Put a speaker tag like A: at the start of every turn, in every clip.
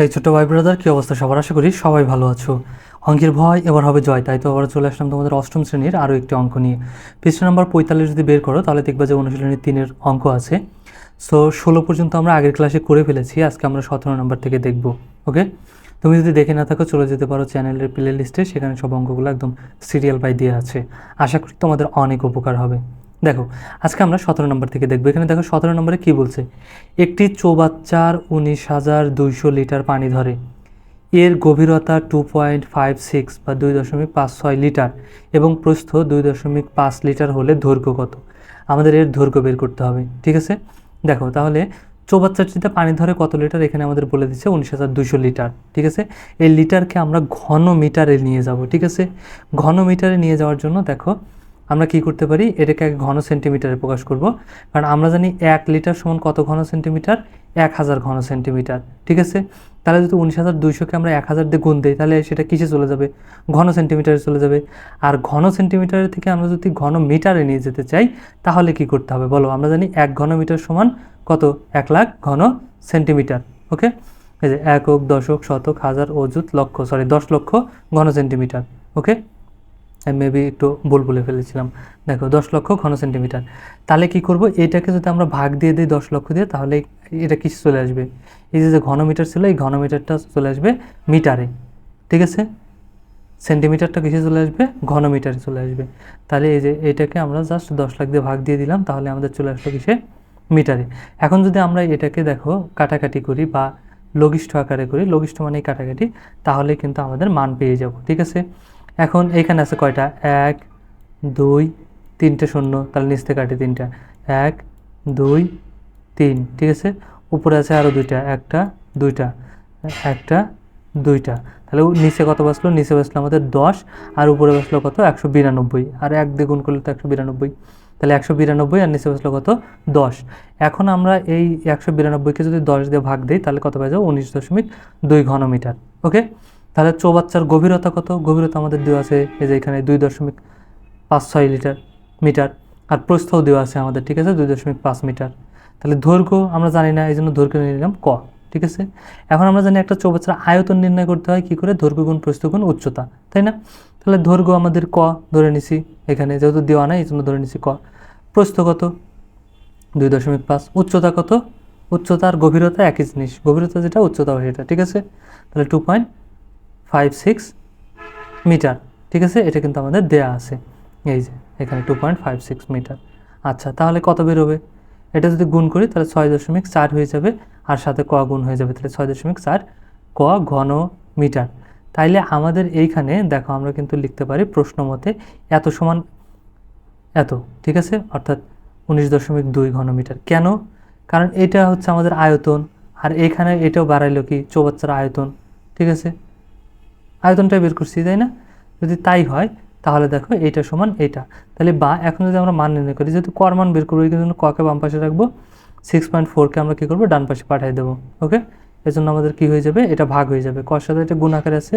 A: এই ছোট ভাই ব্রাদার কি অবস্থা? সবার আশা করি সবাই ভালো আছো। অঙ্কের ভয় এবার হবে জয়, তাই তো আবার চলে আসলাম তোমাদের অষ্টম শ্রেণির আরও একটি অঙ্ক নিয়ে। পৃষ্ঠ নাম্বার পঁয়তাল্লিশ যদি বের করো, তাহলে দেখবা যে অনুশীলনী তিনের অঙ্ক আছে। সো ষোলো পর্যন্ত আমরা আগের ক্লাসে করে ফেলেছি, আজকে আমরা সতেরো নম্বর থেকে দেখব ওকে তুমি যদি দেখে না থাকো, চলে যেতে পারো চ্যানেলের প্লে লিস্টে সেখানে সব অঙ্কগুলো একদম সিরিয়াল বাই দিয়ে আছে। আশা করি তোমাদের অনেক উপকার হবে। দেখো, আজকে আমরা সতেরো নম্বর থেকে দেখব। এখানে দেখো, সতেরো নম্বরে কী বলছে? একটি চৌবাচ্চার উনিশ হাজার দুইশো লিটার পানি ধরে। এর গভীরতা টু পয়েন্ট ফাইভ সিক্স বা দুই দশমিক পাঁচ ছয় লিটার এবং প্রস্থ দুই দশমিক পাঁচ লিটার হলে দৈর্ঘ্য কত? আমাদের এর দৈর্ঘ্য বের করতে হবে, ঠিক আছে? দেখো, তাহলে চৌবাচ্চাটিতে পানি ধরে কত লিটার? এখানে আমাদের বলে দিচ্ছে উনিশ হাজার দুশো লিটার, ঠিক আছে? এই লিটারকে আমরা ঘন মিটারে নিয়ে যাব, ঠিক আছে? ঘন মিটারে নিয়ে যাওয়ার জন্য দেখো আমরা কি করতে পারি? এটাকে এক ঘন সেন্টিমিটারে প্রকাশ করব। কারণ আমরা জানি এক লিটার সমান কত ঘন সেন্টিমিটার এক হাজার ঘন সেন্টিমিটার ঠিক আছে? তাহলে যদি উনিশ হাজার দুইশোকে আমরা এক হাজার দিয়ে গুণ দিই, তাহলে সেটা কিসে চলে যাবে? ঘন সেন্টিমিটারে চলে যাবে। আর ঘন সেন্টিমিটারের থেকে আমরা যদি ঘন মিটারে নিয়ে যেতে চাই, তাহলে কি করতে হবে? বলো, আমরা জানি এক ঘন মিটার সমান কত? এক লাখ ঘন সেন্টিমিটার ওকে এই যে একক, দশক, শতক, হাজার, অযুত, লক্ষ সরি দশ লক্ষ ঘন সেন্টিমিটার ওকে মেবি একটু ভুল বলে ফেলেছিলাম। দেখো, দশ লক্ষ ঘন সেন্টিমিটার তাহলে কি করব? এটাকে যদি আমরা ভাগ দিয়ে দিই দশ লক্ষ দিয়ে, তাহলে এটা কিসে চলে আসবে? এই যে যে ঘনমিটার ছিল, এই ঘনমিটারটা চলে আসবে মিটারে। ঠিক আছে? সেন্টিমিটারটা কিসে চলে আসবে? ঘনমিটারে চলে আসবে। তাহলে এই যে, এটাকে আমরা জাস্ট দশ লাখ দিয়ে ভাগ দিয়ে দিলাম, তাহলে আমাদের চলে আসলো কিসে? মিটারে। এখন যদি আমরা এটাকে দেখো, কাটাকাটি করি বা লঘিষ্ঠ আকারে করি, লঘিষ্ঠ মানে কাটাকাটি, তাহলে কিন্তু আমাদের মান পেয়ে যাব। ঠিক আছে? এখন এইখানে আছে কয়টা? এক, দুই, তিনটে শূন্য। তাহলে নিচ থেকে কাটি তিনটা। এক, দুই, তিন, ঠিক আছে? উপরে আছে আরও দুইটা। একটা দুইটা। একটা, দুইটা। তাহলে নিচে কত বাসলো নিচে বাসলো আমাদের দশ, আর উপরে বাসলো কত? একশো বিরানব্বই। আর এক দ্বিগুণ করলে তো একশো বিরানব্বই। তাহলে একশো বিরানব্বই আর নিচে বাসলো কত? দশ। এখন আমরা এই একশো বিরানব্বইকে যদি দশ দিয়ে ভাগ দিই, তাহলে কত পাই যাব? উনিশ দশমিক দুই ঘনমিটার। ওকে? তাহলে চৌবাচ্চার গভীরতা কত? গভীরতা আমাদের দেওয়া আছে এই যে এখানে দুই দশমিক পাঁচ ছয় লিটার, মিটার, আর প্রস্থও দেওয়া আছে আমাদের, ঠিক আছে? দুই দশমিক পাঁচ মিটার। তাহলে দৈর্ঘ্য আমরা জানি না এই জন্য দৈর্ঘ্য নিয়ে নিলাম ক, ঠিক আছে? এখন আমরা জানি একটা চৌবাচ্চার আয়তন নির্ণয় করতে হয় কী করে? দৈর্ঘ্য গুণ প্রস্থ গুণ উচ্চতা, তাই না? তাহলে দৈর্ঘ্য আমাদের ক, ধরে নিছি এখানে, যেহেতু দেওয়া নাই এই জন্য ধরে নিছি ক। প্রস্থ কত? দুই দশমিক পাঁচ। উচ্চতা কত? উচ্চতা আর গভীরতা একই জিনিস। গভীরতা যেটা, উচ্চতা সেটা ঠিক আছে? তাহলে two point five six metre, ঠিক আছে? এটা কিন্তু আমাদের দেয়া আছে। এই যে, এখানে two point five six metre. আচ্ছা তাহলে কত বেরোবে? এটা যদি গুণ করি, তাহলে ছয় দশমিক চার হয়ে যাবে, আর সাথে ক গুণ হয়ে যাবে, তাহলে ছয় দশমিক চার ক ঘন মিটার। তাইলে আমাদের এইখানে, দেখো, আমরা কিন্তু লিখতে পারি প্রশ্ন মতে এত সমান এত, ঠিক আছে? অর্থাৎ উনিশ দশমিক দুই ঘনমিটার কেন? কারণ এটা হচ্ছে আমাদের আয়তন, আর এখানে এটাও বাড়াইলো কি? চৌবাচ্চার আয়তন, ঠিক আছে? আয়তনটাই বের করছি, তাই না? যদি তাই হয়, তাহলে দেখো এইটা সমান এইটা। তাহলে বা, এখন যদি আমরা মান নির্ণয় করি, যেহেতু কর মান বের করব, এই জন্য ককে বাম পাশে রাখব সিক্স পয়েন্ট ফোরকে আমরা কী করব? ডান পাশে পাঠিয়ে দেবো ওকে এর জন্য আমাদের কী হয়ে যাবে? এটা ভাগ হয়ে যাবে। কর সাথে এটা গুণ আকারে আছে,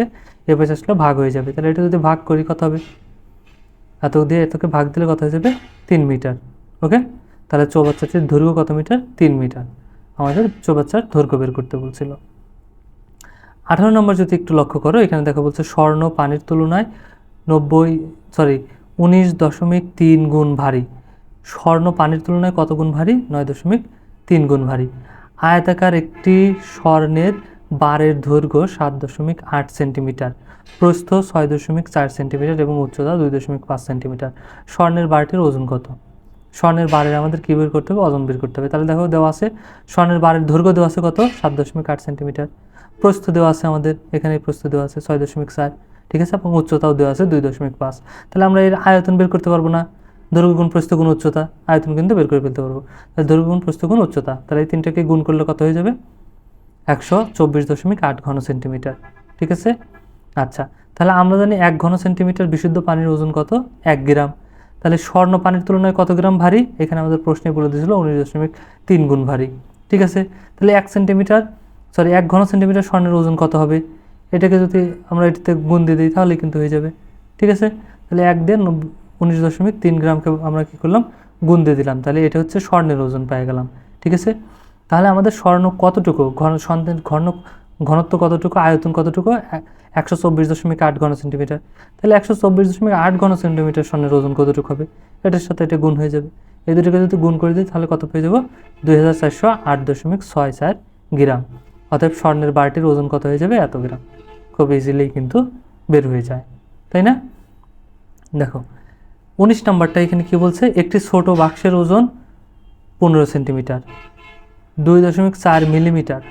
A: এ পাশে আসলে ভাগ হয়ে যাবে। তাহলে এটা যদি ভাগ করি, কত হবে? এত দিয়ে এতকে ভাগ দিলে কত হয়ে যাবে? তিন মিটার ওকে তাহলে চৌবাচ্চাটির দৈর্ঘ্য কত মিটার? তিন মিটার। আমাদের চৌবাচ্চার দৈর্ঘ্য বের করতে বলছিল। আঠারো নম্বর যদি একটু লক্ষ্য করো, এখানে দেখা বলছে স্বর্ণ পানির তুলনায় নব্বই সরি উনিশ দশমিক তিন গুণ ভারী। স্বর্ণ পানির তুলনায় কত গুণ ভারী? নয় দশমিক তিন গুণ ভারী। আয়তাকার একটি স্বর্ণের বারের দৈর্ঘ্য সাত দশমিক আট সেন্টিমিটার। প্রস্থ ছয় দশমিক চার সেন্টিমিটার এবং উচ্চতা দুই দশমিক পাঁচ সেন্টিমিটার। স্বর্ণের বারটির ওজন কত? স্বর্ণের বারের আমাদের কী বের করতে হবে? ওজন বের করতে হবে। তাহলে দেখো দেওয়া আছে, স্বর্ণের বারের দৈর্ঘ্য দেওয়া আছে কত? সাত দশমিক আট সেন্টিমিটার। প্রস্থ দেওয়া আছে আমাদের এখানে প্রস্থ দেওয়া আছে ছয় দশমিক চার, ঠিক আছে? এবং উচ্চতাও দেওয়া আছে দুই দশমিক পাঁচ। তাহলে আমরা এর আয়তন বের করতে পারব না। দৈর্ঘ্য গুণ প্রস্থ গুণ উচ্চতা, আয়তন কিন্তু বের করে ফেলতে পারব। তাহলে দৈর্ঘ্য গুণ উচ্চতা, তাহলে এই তিনটাকে গুণ করলে কত হয়ে যাবে? একশো চব্বিশ দশমিক আট ঘন সেন্টিমিটার, ঠিক আছে? আচ্ছা তাহলে আমরা জানি এক ঘন সেন্টিমিটার বিশুদ্ধ পানির ওজন কত? এক গ্রাম। তাহলে স্বর্ণ পানির তুলনায় কত গ্রাম ভারী? এখানে আমাদের প্রশ্নে বলে দিয়েছিল উনিশ দশমিক তিন গুণ ভারী, ঠিক আছে? তাহলে এক সেন্টিমিটার সরি এক ঘন সেন্টিমিটার স্বর্ণের ওজন কত হবে? এটাকে যদি আমরা এটিতে গুণ দিয়ে দিই, তাহলে কিন্তু হয়ে যাবে। ঠিক আছে? তাহলে এক দিয়ে উনিশ দশমিক তিন গ্রামকে আমরা কী করলাম? গুণ দিয়ে দিলাম। তাহলে এটা হচ্ছে স্বর্ণের ওজন পেয়ে গেলাম। ঠিক আছে? তাহলে আমাদের স্বর্ণ কতটুকু? ঘন, স্বর্ণের ঘন, ঘনত্ব কতটুকু? আয়তন কতটুকু? একশো চব্বিশ দশমিক আট ঘন সেন্টিমিটার তাহলে একশো চব্বিশ দশমিক আট ঘন সেন্টিমিটার স্বর্ণের ওজন কতটুকু হবে? এটার সাথে এটা গুণ হয়ে যাবে। এই দুটোকে যদি গুণ করে দিই, তাহলে কত পেয়ে যাব? দুই হাজার চারশো আট দশমিক ছয় চার গ্রাম। অতএব স্বর্ণের বারটির ওজন কত হয়ে যাবে? এত গ্রাম। খুব ইজিলি কিন্তু বের হয়ে যায়। তাই না? দেখো, উনিশ নাম্বারটা এখানে কি বলছে? একটি ছোট বাক্সের ওজন পনেরো সেন্টিমিটার, দুই দশমিক চার মিলিমিটার।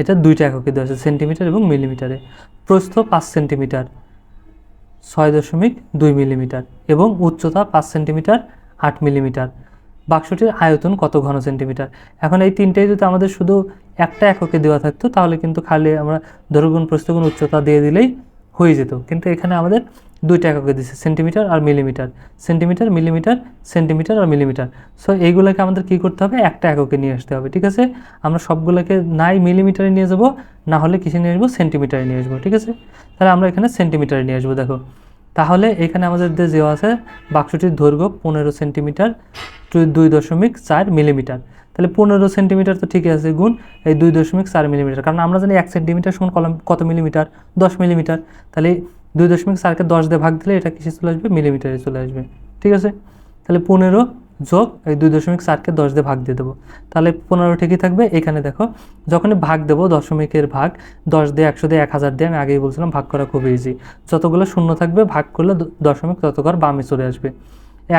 A: এটা দুইটা এককে দেওয়া আছে, সেন্টিমিটার এবং মিলিমিটারে। প্রস্থ পাঁচ সেন্টিমিটার, ছয় দশমিক দুই মিলিমিটার এবং উচ্চতা পাঁচ সেন্টিমিটার, আট মিলিমিটার। বাক্সটির আয়তন কত ঘন সেন্টিমিটার? এখন এই তিনটেই যদি আমাদের শুধু একটা এককে দেওয়া থাকতো, তাহলে কিন্তু খালি আমরা দৈর্ঘ্যগুণ প্রস্থগুণ, উচ্চতা দিয়ে দিলেই হয়ে যেত। কিন্তু এখানে আমাদের দুইটা এককে দিচ্ছে সেন্টিমিটার আর মিলিমিটার। সেন্টিমিটার মিলিমিটার, সেন্টিমিটার আর মিলিমিটার। সো এইগুলোকে আমাদের কী করতে হবে? একটা এককে নিয়ে আসতে হবে, ঠিক আছে? আমরা সবগুলোকে নাই মিলিমিটারে নিয়ে যাব, না হলে কিসে নিয়ে আসব? সেন্টিমিটারে নিয়ে আসব, ঠিক আছে? তাহলে আমরা এখানে সেন্টিমিটারে নিয়ে আসব, দেখো। তাহলে এখানে আমাদের যে দেওয়া আছে বাক্সটির দৈর্ঘ্য পনেরো সেন্টিমিটার, দুই দশমিক চার মিলিমিটার। তাহলে পনেরো সেন্টিমিটার তো ঠিকই আছে গুণ এই দুই দশমিক চার মিলিমিটার। কারণ আমরা জানি এক সেন্টিমিটার সমান কলম কত মিলিমিটার? দশ মিলিমিটার। তাহলে দুই দশমিক চারকে দশ দিয়ে ভাগ দিলে এটা কিসে চলে আসবে? মিলিমিটারে চলে আসবে। ঠিক আছে? তাহলে পনেরো যোগ এই দুই দশমিক চারকে দশ দিয়ে ভাগ দিয়ে দেবো। তাহলে পনেরো ঠিকই থাকবে। এখানে দেখো, যখনই ভাগ দেবো দশমিকের ভাগ, দশ দিয়ে একশো দিয়ে এক হাজার দিয়ে, আমি আগেই বলছিলাম ভাগ করা খুব ইজি যতগুলো শূন্য থাকবে, ভাগ করলে দশমিক তত ঘর বামে চলে আসবে।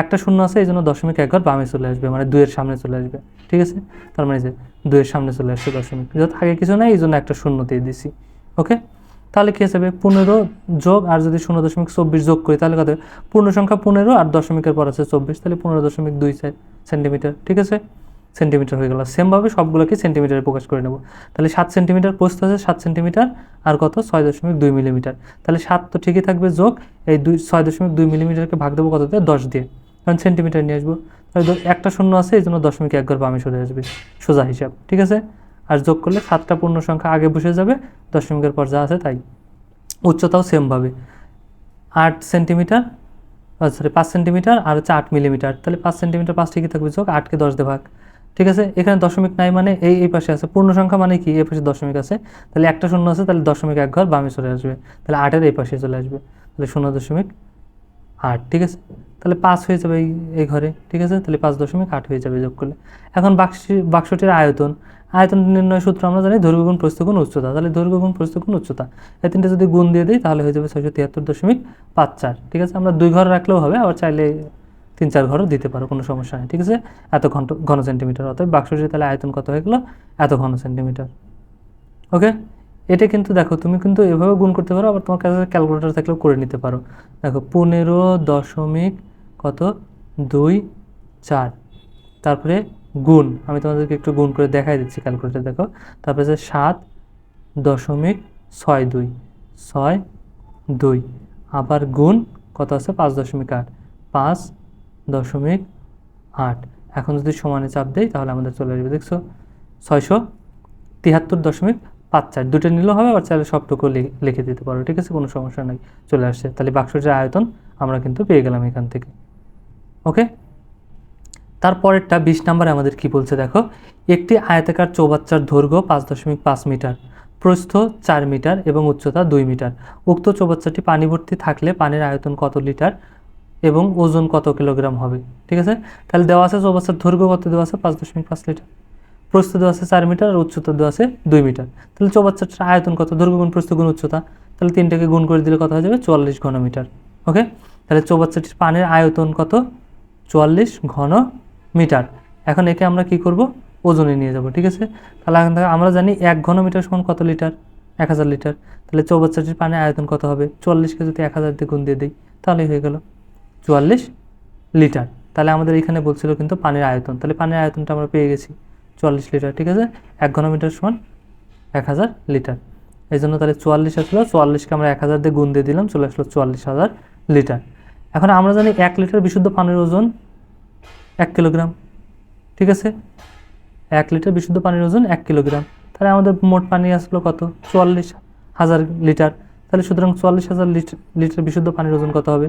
A: একটা শূন্য আছে, এই জন্য দশমিক এক ঘর বামে চলে আসবে মানে দুয়ের সামনে চলে আসবে, ঠিক আছে? তার মানে যে দুয়ের সামনে চলে আসছে দশমিক। যত আগে কিছু নাই, এই জন্য একটা শূন্য দিয়ে দিছি, ওকে? তাহলে কী হিসাবে? পনেরো যোগ, আর যদি শূন্য দশমিক চব্বিশ যোগ করি, তাহলে কত? পূর্ণ সংখ্যা পনেরো, আর দশমিকের পর আছে চব্বিশ, তাহলে পনেরো দশমিক দুই সেন্টিমিটার, ঠিক আছে? সেন্টিমিটার হয়ে গেল। সেমভাবে সবগুলোকে সেন্টিমিটারে প্রকাশ করে নেব। তাহলে সাত সেন্টিমিটার পোস্ত আছে, সাত সেন্টিমিটার, আর কত? ছয় দশমিক দুই মিলিমিটার। তাহলে সাত তো ঠিকই থাকবে যোগ, এই দুই, ছয় দশমিক দুই মিলিমিটারকে ভাগ দেবো কত দিয়ে? দশ দিয়ে। কারণ সেন্টিমিটার নিয়ে আসব। তাহলে একটা শূন্য আছে, এই জন্য দশমিক এক ঘর বামে সরে আসবে, সোজা হিসাব, ঠিক আছে? আর যোগ করলে সাতটা পূর্ণ সংখ্যা আগে বসে যাবে, দশমিকের পর যা আছে তাই। উচ্চতাও সেমভাবে আট সেন্টিমিটার সরি পাঁচ সেন্টিমিটার আর হচ্ছে আট মিলিমিটার তাহলে পাঁচ সেন্টিমিটার পাঁচ ঠিকই থাকবে? যোগ আটকে দশ দিয়ে ভাগ। ঠিক আছে? এখানে দশমিক নাই মানে এই এই পাশে আছে। পূর্ণ সংখ্যা মানে কি? এই পাশে দশমিক আছে। তাহলে একটা শূন্য আছে, তাহলে দশমিক এক ঘর বামে চলে আসবে। তাহলে আটের এই পাশে চলে আসবে। তাহলে শূন্য দশমিক আট, ঠিক আছে? তাহলে পাঁচ হয়ে যাবে এই ঘরে, ঠিক আছে? তাহলে পাঁচ দশমিক আট হয়ে যাবে যোগ করলে। এখন বাক্সটি বাক্সটির আয়তন আয়তন নির্ণয় সূত্র আমরা জানি দৈর্ঘ্য গুণ প্রস্থ গুণ উচ্চতা। তাহলে দৈর্ঘ্য গুণ প্রস্থ গুণ উচ্চতা। এই তিনটে যদি গুণ দিয়ে দিই, তাহলে হয়ে যাবে ছয়শো তিয়াত্তর দশমিক পাঁচ চার, ঠিক আছে? আমরা দুই ঘর রাখলেও হবে, আবার চাইলে তিন চার ঘরও দিতে পারো, কোনো সমস্যা নেই, ঠিক আছে? এত ঘন ঘন সেন্টিমিটার অতএব বাক্সটির তাহলে আয়তন কত হয়ে গেলো? এত ঘন সেন্টিমিটার ওকে এটা কিন্তু দেখো, তুমি কিন্তু এভাবে গুণ করতে পারো, আবার তোমার কাছে ক্যালকুলেটর থাকলেও করে নিতে পারো। দেখো, পনেরো দশমিক কত? দুই চার। তারপরে গুণ, আমি তোমাদেরকে একটু গুণ করে দেখাই দিচ্ছি ক্যালকুলেটার দেখো। তারপরে যে সাত দশমিক ছয় দুই ছয় দুই। আবার গুণ, কত আছে? পাঁচ দশমিক আট, পাঁচ দশমিক আট। এখন যদি সমানে চাপ দেই, তাহলে আমাদের চলে আসবে, দেখছ? ছয়শো তিয়াত্তর দশমিক পাঁচ চার দুটো নিলেও হবে, আবার চাইলে সবটুকু লিখে দিতে পারো, ঠিক আছে? কোনো সমস্যা নেই, চলে আসছে। তাহলে বাক্সটির আয়তন, আমরা কিন্তু পেয়ে গেলাম এখান থেকে। ওকে? তারপরেরটা বিশ নম্বরে আমাদের কি বলছে দেখো? একটি আয়তাকার চৌবাচ্চার দৈর্ঘ্য পাঁচ দশমিক পাঁচ মিটার, প্রস্থ চার মিটার এবং উচ্চতা দুই মিটার। উক্ত চৌবাচ্চাটি পানি ভর্তি থাকলে পানির আয়তন কত লিটার এবং ওজন কত কিলোগ্রাম হবে, ঠিক আছে? তাহলে দেওয়া আছে চৌবাচ্চার দৈর্ঘ্য কত, দেওয়া আছে পাঁচ দশমিক পাঁচ লিটার। প্রস্থ দেওয়া আছে চার মিটার আর উচ্চতা দেওয়া আছে দুই মিটার। তাহলে চৌবাচ্চাটার আয়তন কত? দৈর্ঘ্য গুণ প্রস্থ গুণ উচ্চতা। তাহলে তিনটাকে গুণ করে দিলে কত হয়ে যাবে? চুয়াল্লিশ ঘন মিটার ওকে? তাহলে চৌবাচ্চাটির পানির আয়তন কত? চুয়াল্লিশ ঘন মিটার এখন একে আমরা কি করব? ওজনে নিয়ে যাব, ঠিক আছে? তাহলে এখন আমরা জানি এক ঘন মিটার সমান কত লিটার? এক হাজার লিটার। তাহলে চৌবাচ্চাটির পানির আয়তন কত হবে? চুয়াল্লিশকে যদি এক হাজার দিয়ে গুণ দিয়ে দিই, তাহলেই হয়ে গেল চুয়াল্লিশ লিটার। তাহলে আমাদের এখানে বলছিল কিন্তু পানির আয়তন। তাহলে পানির আয়তনটা আমরা পেয়ে গেছি। চুয়াল্লিশ লিটার, ঠিক আছে? এক ঘনমিটার সমান এক হাজার লিটার। এই জন্য তাহলে চুয়াল্লিশ আসলো, চুয়াল্লিশকে আমরা এক হাজার দিয়ে গুণ দিয়ে দিলাম, চলে আসলো চুয়াল্লিশ হাজার লিটার। এখন আমরা জানি এক লিটার বিশুদ্ধ পানির ওজন এক কিলোগ্রাম, ঠিক আছে? এক লিটার বিশুদ্ধ পানির ওজন এক কিলোগ্রাম। তাহলে আমাদের মোট পানি আসলো কত? চুয়াল্লিশ হাজার লিটার। তাহলে সুতরাং চুয়াল্লিশ হাজার লিটার বিশুদ্ধ পানির ওজন কত হবে?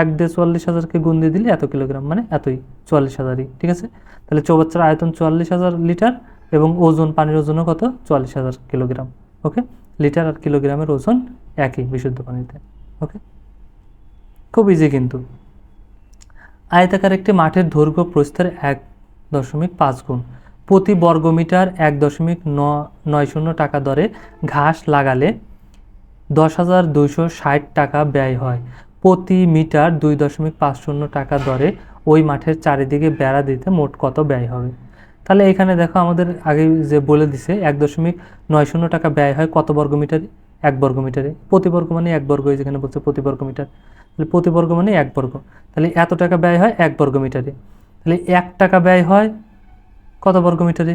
A: এক দিয়ে চুয়াল্লিশ হাজারকে গুণ দিয়ে দিলে এত কিলোগ্রাম মানে এতই, চুয়াল্লিশ হাজারই, ঠিক আছে? তাহলে চৌবাচ্চার আয়তন চুয়াল্লিশ হাজার লিটার এবং ওজন, পানির ওজনও কত? চুয়াল্লিশ হাজার কিলোগ্রাম, ওকে? লিটার আর কিলোগ্রামের ওজন একই বিশুদ্ধ পানিতে, ওকে? খুব ইজি কিন্তু। আয়তাকার একটি মাঠের দৈর্ঘ্য প্রস্থের এক দশমিক পাঁচ গুণ। প্রতি বর্গমিটার এক দশমিক নয় শূন্য টাকা দরে ঘাস লাগালে দশ হাজার দুইশো ষাট টাকা ব্যয় হয়। প্রতি মিটার দুই দশমিক পাঁচ শূন্য টাকা দরে ওই মাঠের চারিদিকে বেড়া দিতে মোট কত ব্যয় হবে? তাহলে এখানে দেখো আমাদের আগে যে বলে দিছে, এক দশমিক নয় শূন্য টাকা ব্যয় হয় কত বর্গমিটারে এক বর্গমিটারে প্রতি বর্গ মানে এক বর্গ যেখানে বলছে প্রতি বর্গমিটার তাহলে প্রতি বর্গ মানে এক বর্গ। তাহলে এত টাকা ব্যয় হয় এক বর্গমিটারে তাহলে এক টাকা ব্যয় হয় কত বর্গমিটারে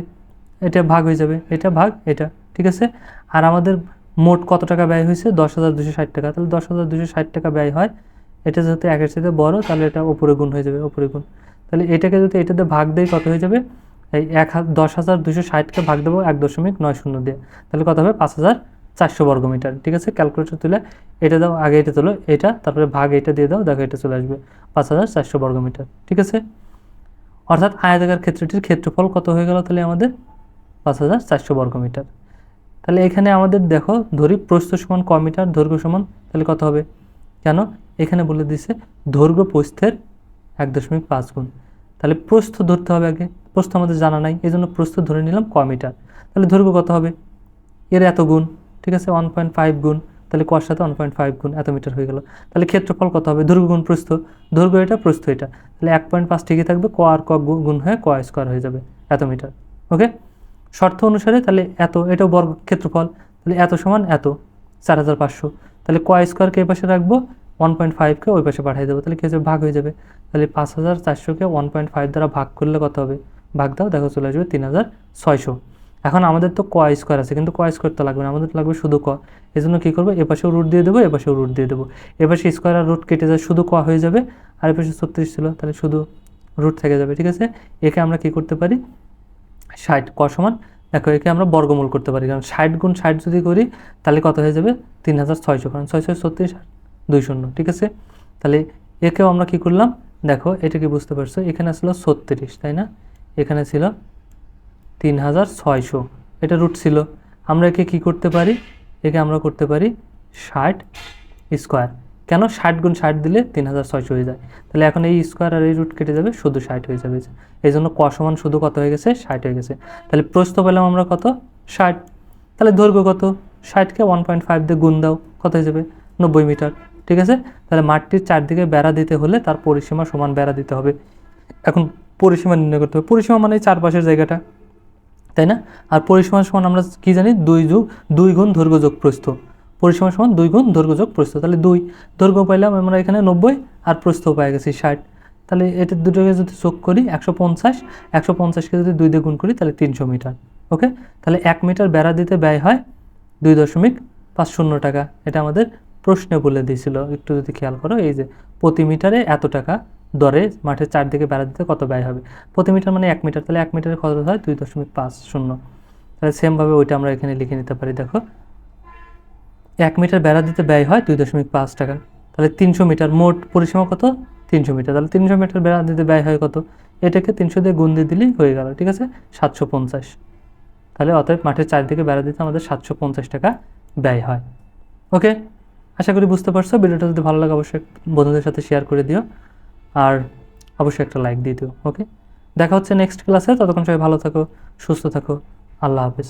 A: এটা ভাগ হয়ে যাবে। এটা ভাগ এটা, ঠিক আছে? আর আমাদের মোট কত টাকা ব্যয় হয়েছে? দশ হাজার দুশো ষাট টাকা। তাহলে দশ হাজার দুশো ষাট টাকা ব্যয় হয়। এটা যেহেতু একের সাথে বড়, তাহলে এটা উপরে গুণ হয়ে যাবে ওপরে গুণ। তাহলে এটাকে যদি এটাতে ভাগ দেয় কত হয়ে যাবে? এই এক দশ হাজার দুশো ষাটকে ভাগ দেবো এক দশমিক নয় শূন্য দিয়ে। তাহলে কত হবে? পাঁচ হাজার চারশো বর্গমিটার। ঠিক আছে? ক্যালকুলেটর তুলে এটা দাও, আগে এটা তোলো, এটা, তারপরে ভাগ এটা দিয়ে দাও, দেখো এটা চলে আসবে। পাঁচ হাজার চারশো বর্গমিটার। ঠিক আছে? অর্থাৎ আয়তাকার ক্ষেত্রটির ক্ষেত্রফল কত হয়ে গেল তাহলে আমাদের? পাঁচ হাজার চারশো বর্গমিটার। তাহলে এখানে আমাদের দেখো, ধরি প্রস্থ সমান ক মিটার, দৈর্ঘ্য সমান, তাহলে কত হবে? কেন? এখানে বলে দিছে দৈর্ঘ্য প্রস্থের এক দশমিক পাঁচ গুণ। তাহলে প্রস্থ ধরতে হবে আগে। প্রস্থ আমাদের জানা নাই এই জন্য প্রস্থ ধরে নিলাম ক মিটার। তাহলে দৈর্ঘ্য কত হবে? এর এত গুণ, ঠিক আছে? ওয়ান পয়েন্ট ফাইভ গুণ, তাহলে কর সাথে ওয়ান পয়েন্ট ফাইভ গুণ, এত মিটার হয়ে গেল। তাহলে ক্ষেত্রফল কত হবে? দৈর্ঘ্য গুণ প্রস্থ। দৈর্ঘ্য এটা, প্রস্থ এটা। তাহলে এক পয়েন্ট পাঁচ ঠিকই থাকবে, ক আর ক গুণ হয়ে ক স্কোয়ার হয়ে যাবে, এত মিটার। ওকে? শর্ত অনুসারে তাহলে এত এটাও বর্গ ক্ষেত্রফল তাহলে এত সমান এত, চার হাজার পাঁচশো। তাহলে ক স্কোয়ারকে এই পাশে রাখব, ওয়ান পয়েন্ট ফাইভকে ওই পাশে পাঠিয়ে দেবো, তাহলে কী হচ্ছে ভাগ হয়ে যাবে। তাহলে পাঁচ হাজার চারশোকে ওয়ান পয়েন্ট ফাইভ দ্বারা ভাগ করলে কত হবে? ভাগ দাও, দেখো চলে আসবে তিন হাজার ছয়শো। এখন আমাদের তো ক স্কোয়ার আছে, কিন্তু ক স্কোয়ার তো লাগবে না, আমাদের লাগবে শুধু ক। এই জন্য কী করব? এপাশেও রুট দিয়ে দেবো এপাশেও রুট দিয়ে দেবো। এপাশে স্কোয়ার আর রুট কেটে যায়, শুধু ক হয়ে যাবে, আর এপাশে ছত্রিশ ছিল, তাহলে শুধু রুট থেকে যাবে, ঠিক আছে? একে আমরা কী করতে পারি? ষাট ক সমান, দেখো একে আমরা বর্গমূল করতে পারি, কারণ ষাট গুণ ষাট যদি করি, তাহলে কত হয়ে যাবে? তিন হাজার ছয়শো, কারণ ছয়শো ছত্রিশ আর দুই শূন্য, ঠিক আছে? তাহলে একেও আমরা কি করলাম? দেখো, এটা কি বুঝতে পারছ? এখানে ছিল ছত্রিশ, তাই না? এখানে ছিল তিন হাজার ছয়শো, এটা রুট ছিল। আমরা একে কি করতে পারি? একে আমরা করতে পারি ষাট স্কোয়ার কেন ষাট গুণ ষাট দিলে তিন হাজার ছয়শো হয়ে যায়? তাহলে এখন এই স্কোয়ার আর এই রুট কেটে যাবে, শুধু ষাট হয়ে যাবে। এই জন্য ক সমান শুধু কত হয়ে গেছে? ষাট হয়ে গেছে। তাহলে প্রস্থ পেলাম আমরা কত? ষাট। তাহলে দৈর্ঘ্য কত? ষাটকে ওয়ান পয়েন্ট ফাইভ দিয়ে গুণ দাও, কত হয়ে যাবে? নব্বই মিটার। ঠিক আছে? তাহলে মাঠটির চারদিকে বেড়া দিতে হলে তার পরিসীমা সমান বেড়া দিতে হবে। এখন পরিসীমা নির্ণয় করতে হবে। পরিসীমা মানে চারপাশের জায়গাটা, তাই না? আর পরিসীমা সমান আমরা কি জানি? দুই যুগ, দুই গুণ দৈর্ঘ্য যোগ প্রস্থ পরিসীমা সমান দুই গুণ দৈর্ঘ্য যোগ প্রস্থ। তাহলে দুই। দৈর্ঘ্য পাইলাম আমরা এখানে নব্বই আর প্রস্থ পাই গেছি ষাট। তাহলে এটা দুটোকে যদি যোগ করি একশো পঞ্চাশ, একশো পঞ্চাশকে যদি দুই দিয়ে গুণ করি তাহলে তিনশো মিটার। ওকে? তাহলে এক মিটার বেড়া দিতে ব্যয় হয় দুই দশমিক পাঁচ শূন্য টাকা। এটা আমাদের প্রশ্নে বলে দিয়েছিল। একটু যদি খেয়াল করো, এই যে প্রতি মিটারে এত টাকা দরে মাঠের চারদিকে বেড়া দিতে কত ব্যয় হবে? প্রতি মিটার মানে এক মিটার। তাহলে এক মিটারে খরচ হয়? দুই দশমিক পাঁচ শূন্য। তাহলে সেমভাবে ওইটা আমরা এখানে লিখে নিতে পারি, দেখো। এক মিটার বেড়া দিতে ব্যয় হয় দুই দশমিক পাঁচ টাকা। তাহলে তিনশো মিটার মোট পরিসীমা কত? তিনশো মিটার। তাহলে তিনশো মিটার বেড়া দিতে ব্যয় হয় কত? এটাকে তিনশো দিয়ে গুণ দিয়ে দিলেই হয়ে গেল, ঠিক আছে? সাতশো পঞ্চাশ। তাহলে অতএব মাঠের চারদিকে বেড়া দিতে আমাদের সাতশো পঞ্চাশ টাকা ব্যয় হয়। ওকে? আশা করি বুঝতে পারছ। ভিডিওটা যদি ভালো লাগে অবশ্যই বন্ধুদের সাথে শেয়ার করে দিও। আর অবশ্যই একটা লাইক দিয়ে দিও, ওকে? দেখা হচ্ছে নেক্সট ক্লাসে ততক্ষণ সবাই ভালো থাকো, সুস্থ থাকো। আল্লাহ হাফিজ।